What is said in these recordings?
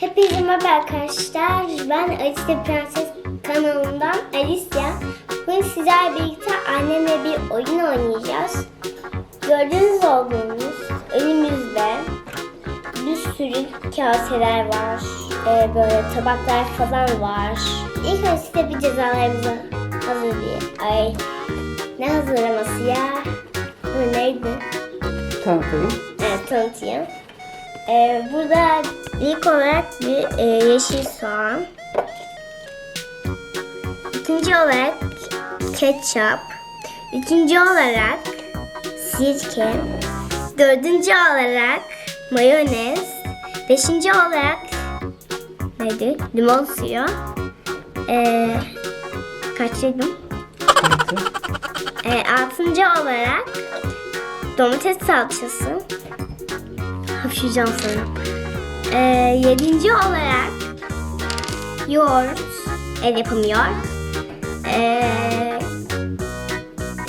Hepinize merhaba arkadaşlar. Ben Alice Prenses kanalından Alicia. Bugün sizlerle birlikte annemle bir oyun oynayacağız. Gördüğünüz olduğunuz önümüzde bir sürü kaseler var. Ee, böyle tabaklar falan var. İlk önce size bir cezalarımızı hazırlayayım. Ay ne hazırlaması ya? Bu neydi? Tanıtayım. Evet tanıtayım. Ee, burada ilk olarak bir e, yeşil soğan. İkinci olarak ketçap. Üçüncü olarak sirke. Dördüncü olarak mayonez. Beşinci olarak neydi? Limon suyu. Ee, kaçırdım. Ee, altıncı olarak domates salçası. Hapşıracağım sonra. Ee, yedinci olarak yoğurt. El yapımı yoğurt. Ee,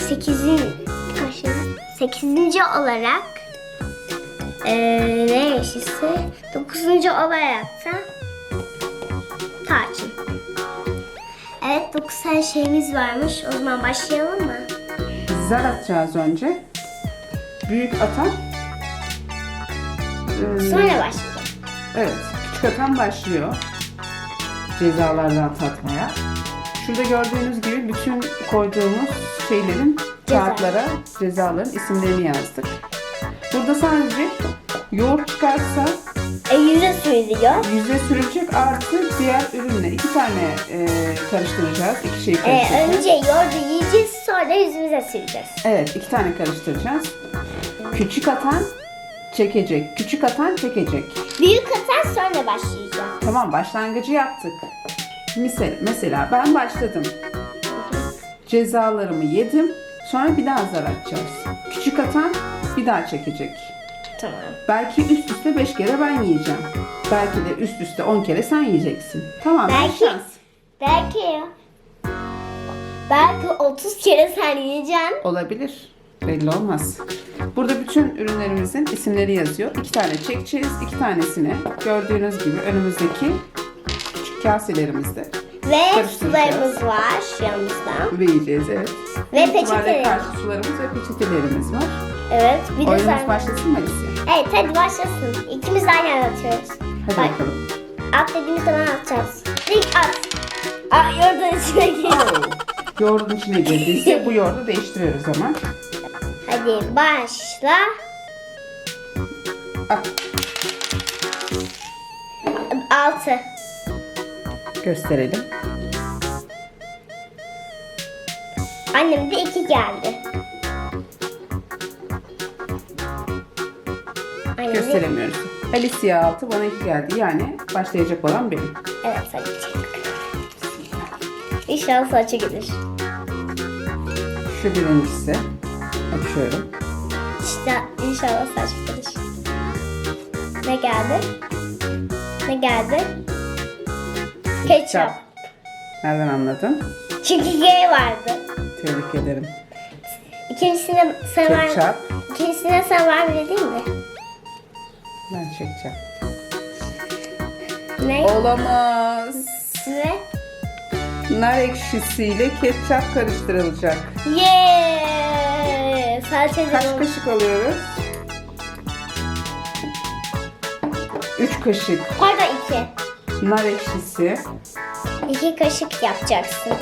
sekizin? Sekizinci olarak ee, ne yeşilsi? Dokuzuncu olarak da tarçın. Evet dokuz tane şeyimiz varmış. O zaman başlayalım mı? Zar atacağız önce. Büyük atan. Ee, Sonra başlayalım. Evet. Küçük atan başlıyor. Cezalardan tatmaya. Şurada gördüğünüz gibi bütün koyduğumuz şeylerin Ceza. kağıtlara cezaların isimlerini yazdık. Burada sadece yoğurt çıkarsa E, yüze sürülüyor. yüze sürülecek artı diğer ürünle iki tane e, karıştıracağız. İki şeyi E, karıştıracağız. önce yoğurdu yiyeceğiz sonra yüzümüze süreceğiz. Evet, iki tane karıştıracağız. Küçük atan çekecek, küçük atan çekecek. Büyük atar sonra başlayacağım. Tamam, başlangıcı yaptık. Mesela, mesela ben başladım. Cezalarımı yedim. Sonra bir daha zar atacağız. Küçük atan bir daha çekecek. Tamam. Belki üst üste beş kere ben yiyeceğim. Belki de üst üste on kere sen yiyeceksin. Tamam, Belki- şans. Belki. Belki 30 kere sen yiyeceksin. Olabilir. Belli olmaz. Burada bütün ürünlerimizin isimleri yazıyor. İki tane çekeceğiz. iki tanesini gördüğünüz gibi önümüzdeki küçük kaselerimizde Ve sularımız var yanımızda. ve yiyeceğiz. Evet. Ve peçetelerimiz. karşı sularımız ve peçetelerimiz var. Evet. Bir de Oyunumuz sen. başlasın mı Alice? Evet hadi başlasın. İkimiz aynı anda atıyoruz. Hadi Bak, bakalım. At dediğimiz zaman atacağız. İlk at. Aa yoğurdun içine gir. Yoğurdun içine girdiyse bu yoğurdu değiştiriyoruz hemen. Hadi başla. Altı. Gösterelim. Annem de iki geldi. Annem de... Gösteremiyoruz. Alice'ye altı bana iki geldi. Yani başlayacak olan benim. Evet hadi çık. İnşallah saçı gelir. Şu birincisi. Açıyorum. İşte inşallah saç gelir. Ne geldi? Ne geldi? Ketçap. Nereden anladın? Çünkü G vardı. Tebrik ederim. İkincisine sen var. Ketçap. İkincisine sen var mı değil mi? Ben çekeceğim. Ne? Olamaz. Ne? Nar ekşisiyle ketçap karıştırılacak. Yeah! Salça Kaç kaşık alıyoruz? 3 kaşık Pardon iki. nar ekşisi. İki kaşık yapacaksın.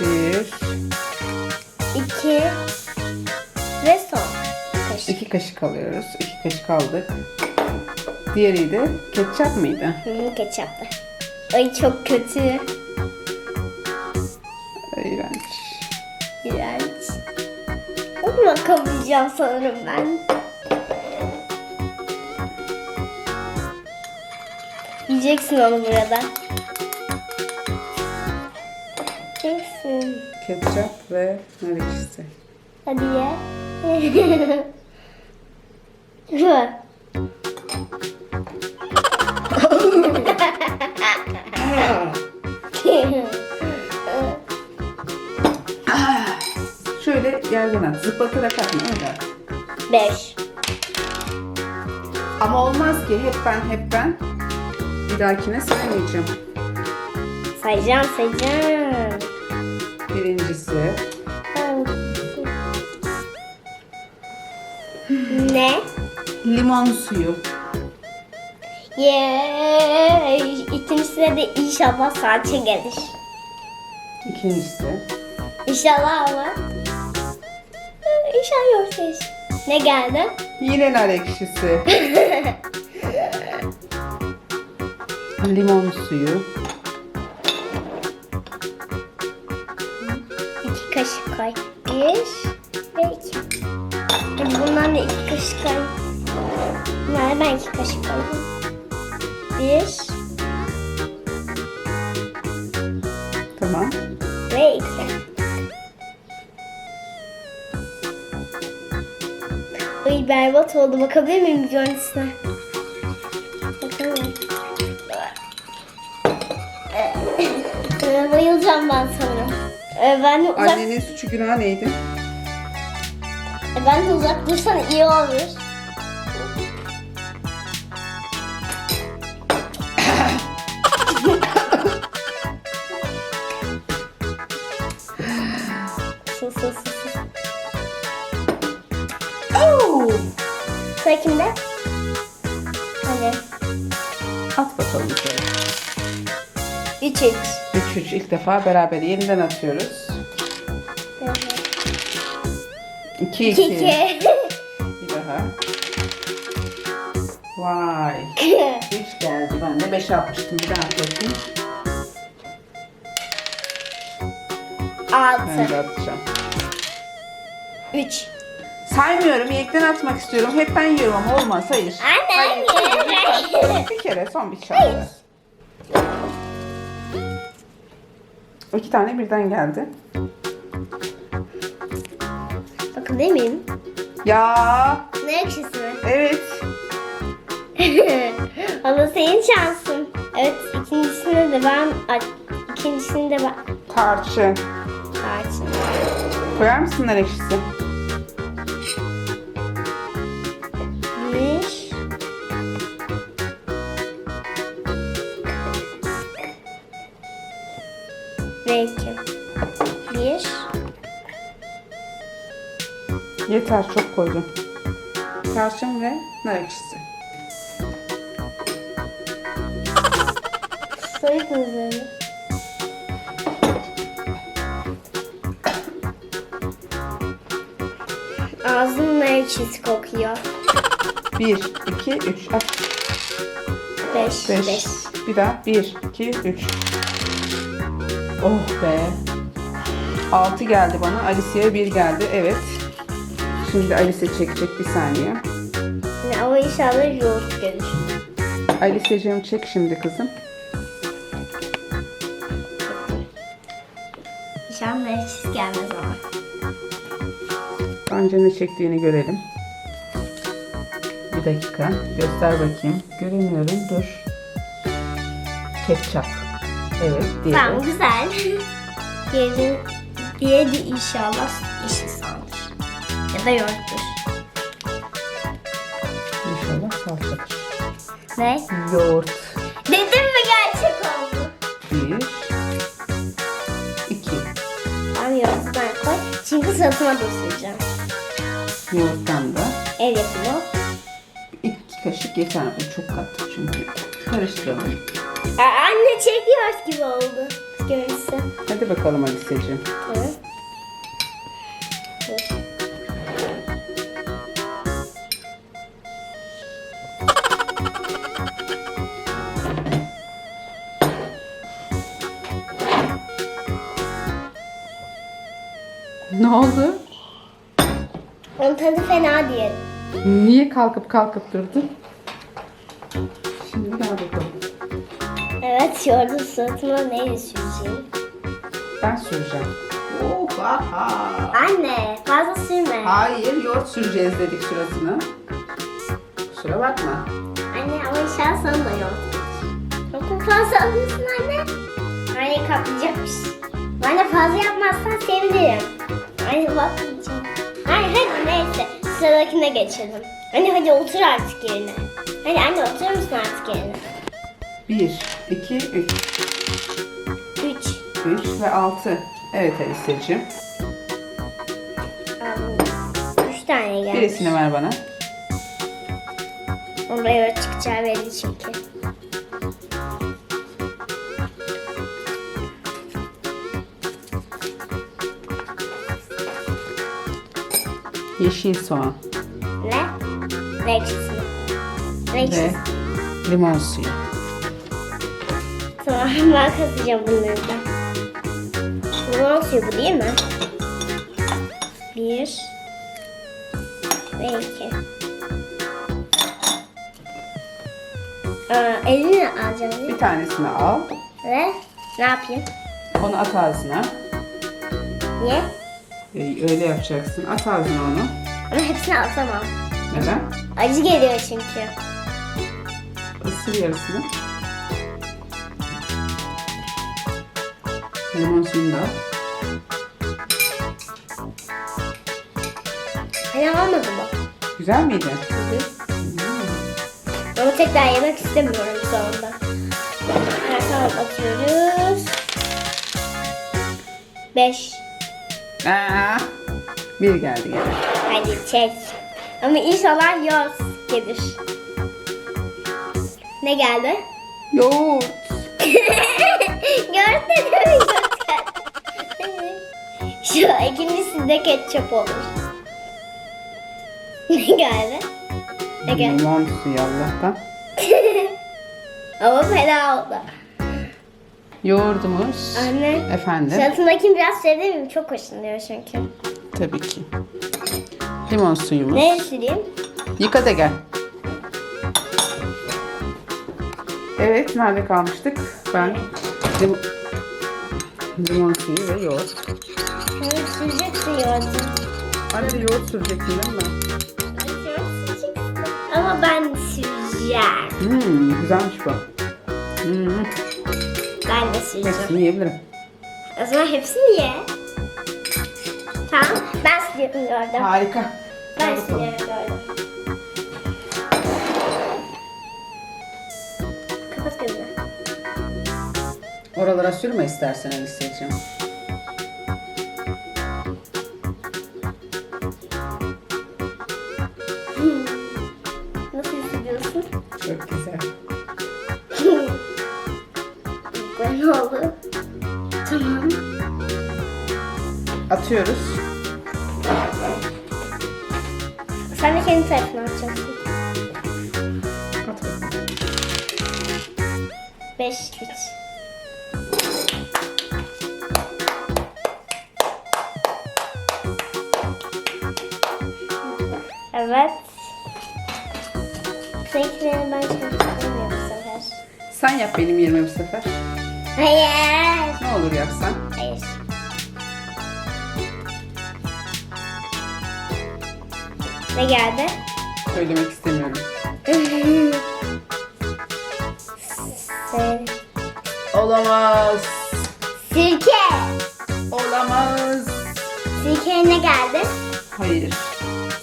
1, İki ve son kaşık. 2 kaşık alıyoruz. 2 kaşık aldık. Diğeri de ketçap mıydı? Hı, ketçaplı. Ay çok kötü. Ama kalayacağım sanırım ben. Yiyeceksin onu burada. Yiyeceksin. Ketçap ve nar ekşisi. Hadi ye. yerden at. Zıplatarak atma öyle at. Beş. Ama olmaz ki hep ben hep ben. Bir dahakine saymayacağım. Sayacağım sayacağım. Birincisi Ne? limon suyu. Yeee. İkincisine de inşallah salça gelir. İkincisi İnşallah ama. İnşallah yoksa Ne geldi? yine nar ekşisi. limon suyu. İki kaşık koy. Bir ve iki. Bundan da iki kaşık koy. Bunlar ben iki kaşık koydum. Bir Tamam. ve iki. Berbat oldu. Bakabilir miyim görüntüsüne? Bakalım. Ee, Bayılacağım ben sanırım. Ee, Ben de uzak, Annenin suçu günah neydi? e, ben de uzak dursan iyi olur. Kimde? Hadi. At bakalım. Üç üç. Üç üç ilk defa beraber yeniden atıyoruz. İki iki. İki iki. Bir daha. Vay. Üç geldi. Ben de beş atmıştım. Bir daha at bakayım. Ben de Altı. atacağım. Üç. Saymıyorum. Yekten atmak istiyorum. Hep ben yiyorum ama olmaz. Hayır. Anne, Hayır. anne. hayır. Bir kere son bir şans. İki tane birden geldi. Bakın değil miyim? Ya Ne ekşisi evet. Ama senin şansın. Evet ikincisini de ben ikincisini de ben Tarçın. tarçın. Koyar mısın nar ekşisi? Ve iki. Bir. Yeter çok koydum. Tarçın ve nar ekşisi. Soyut üzerine. Ağzının ekşisi kokuyor. Bir, iki, üç. At. Beş. Beş. Beş. Bir daha. Bir, iki, üç. Oh be. Altı geldi bana. Alice'ye bir geldi. Evet. Şimdi Alice çekecek bir saniye. Ama inşallah yoğurt gelir. Alice'cığım çek şimdi kızım. İnşallah ekşisi gelmez ama. Önce ne çektiğini görelim. Bir dakika. Göster bakayım. Göremiyorum. Dur. Ketçap. Evet. Diğeri. Tamam güzel. Diğeri, diğeri de inşallah yeşil sandır. Ya da yoğurttur. İnşallah salçadır. Ne? Yoğurt. Dedim mi gerçek oldu? Bir. iki. Tamam yoğurttan koy. Suratıma da süreceğim. Yoğurttan da El yapımı. iki kaşık yeter. Bu çok kattık çünkü. Karıştıralım. Aa, anne çekiyor gibi oldu. Görüntüsü. Hadi bakalım. Evet. Dur. Ne oldu? Onun tadı fena değil. Niye kalkıp kalkıp durdun? Evet suratıma neyle süreceğim? Ben süreceğim. Oh, aha. Anne fazla sürme. Hayır, yoğurt süreceğiz dedik suratına. Kusura bakma. Anne ama inşallah sana da yoğurt. Çok fazla alıyorsun anne. Anne kaplayacakmış. De fazla yapmazsan sevinirim. Anne bakmayacağım. Anne hadi neyse sıradakine geçelim. Anne hadi otur artık yerine. Hadi anne oturur musun artık yerine? 1, 2, 3. 3. 3 ve 6. Evet Alice'ciğim. 3 tane geldi. Birisini ver bana. Oraya çıkacağı belli çünkü. Yeşil soğan Ne? Ne ekşisi? Ve limon suyu. Tamam ben katacağım bunları da. Limon suyu bu değil mi? Bir. Ve iki. Aa, elini alacağım değil mi? Bir tanesini al. Ve ne yapayım? Onu at ağzına. Niye? Ee, Öyle yapacaksın. At ağzına onu. Ama hepsini atamam. Neden? Acı geliyor çünkü. Isır yarısını. Limon suyunu da al. Hani olmadı mı? Güzel miydi? Ama tekrar yemek istemiyorum şu anda. Tamam atıyoruz. Beş. Aa, bir geldi gene. Hadi çek. Ama inşallah yoz gelir. Ne geldi? Yoğurt. ikincisinde ketçap olur. ne geldi? Ne geldi? Limon suyu Allah'tan. Ama fena oldu. Yoğurdumuz. Anne. Efendim. Şatındakini biraz sevdim mi? Çok hoşlanıyor çünkü. Tabii ki. Limon suyumuz. Ne süreyim? Yıka da gel. Evet, nerede kalmıştık? Ben lim- limon suyu ve yoğurt. Sen süreceksin yoğurdu. Hadi yoğurt süreceksin değil mi? Ama ben süreceğim. Hmm, güzelmiş bu. Hmm, Ben de süreceğim. hepsini yiyebilirim. O zaman hepsini ye. Tamam. Ben sürüyorum yoğurdu. Harika. Ben sürüyorum yoğurdu. Kapat gözünü. Oralara sürme istersen Alice'ciğim. 5 3 Evet. Seninkileri ben çalıştırmıyorum bu sefer. Sen yap benim yerime bu sefer. Hayır. Ne olur yapsan. Hayır. Ne geldi? Söylemek istemiyorum. Olamaz. Sirke. Olamaz. Sirkeye ne geldi? Hayır.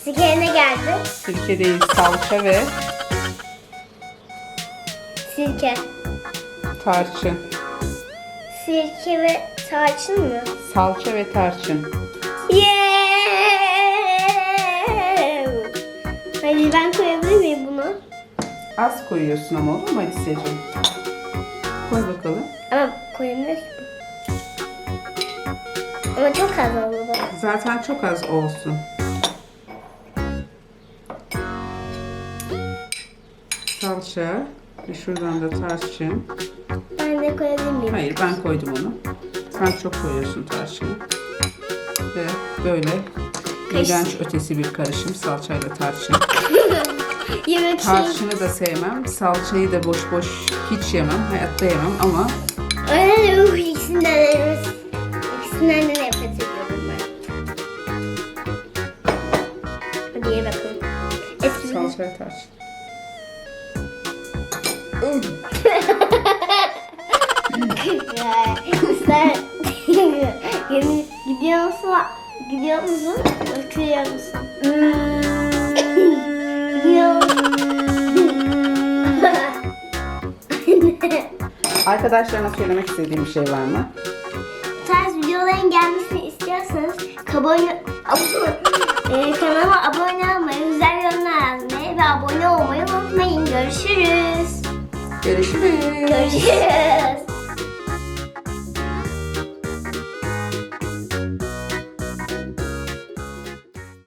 Sirkeye ne geldi? Sirke değil, salça ve Sirke. tarçın. Sirke ve tarçın mı? Salça ve tarçın. Yeah! Hadi ben koyabilir miyim bunu? Az koyuyorsun ama olur mu Alice'ciğim? Koy bakalım. Ama koyamıyor ki bu. Ama çok az oldu. Zaten çok az olsun. Salça ve şuradan da tarçın. Ben de koyabilir miyim? Hayır ben koydum onu. Sen çok koyuyorsun tarçını. Ve böyle iğrenç ötesi bir karışım salçayla tarçın. Yemek şey. Tarçını da sevmem. Salçayı da boş boş hiç yemem. Hayatta yemem ama Öyle uh, ikisinden de ikisinden de nefret ediyorum ben. Hadi ye bakalım. Eski salça ve tarçın. Sen Yeni- gidiyor musun? Gidiyor musun? Bakıyor musun? Arkadaşlarına söylemek istediğim bir şey var mı? Bu tarz videoların gelmesini istiyorsanız abone, e, kanalıma abone olmayı, güzel yorumlar yazmayı ve abone olmayı unutmayın. Görüşürüz. Görüşürüz. Görüşürüz.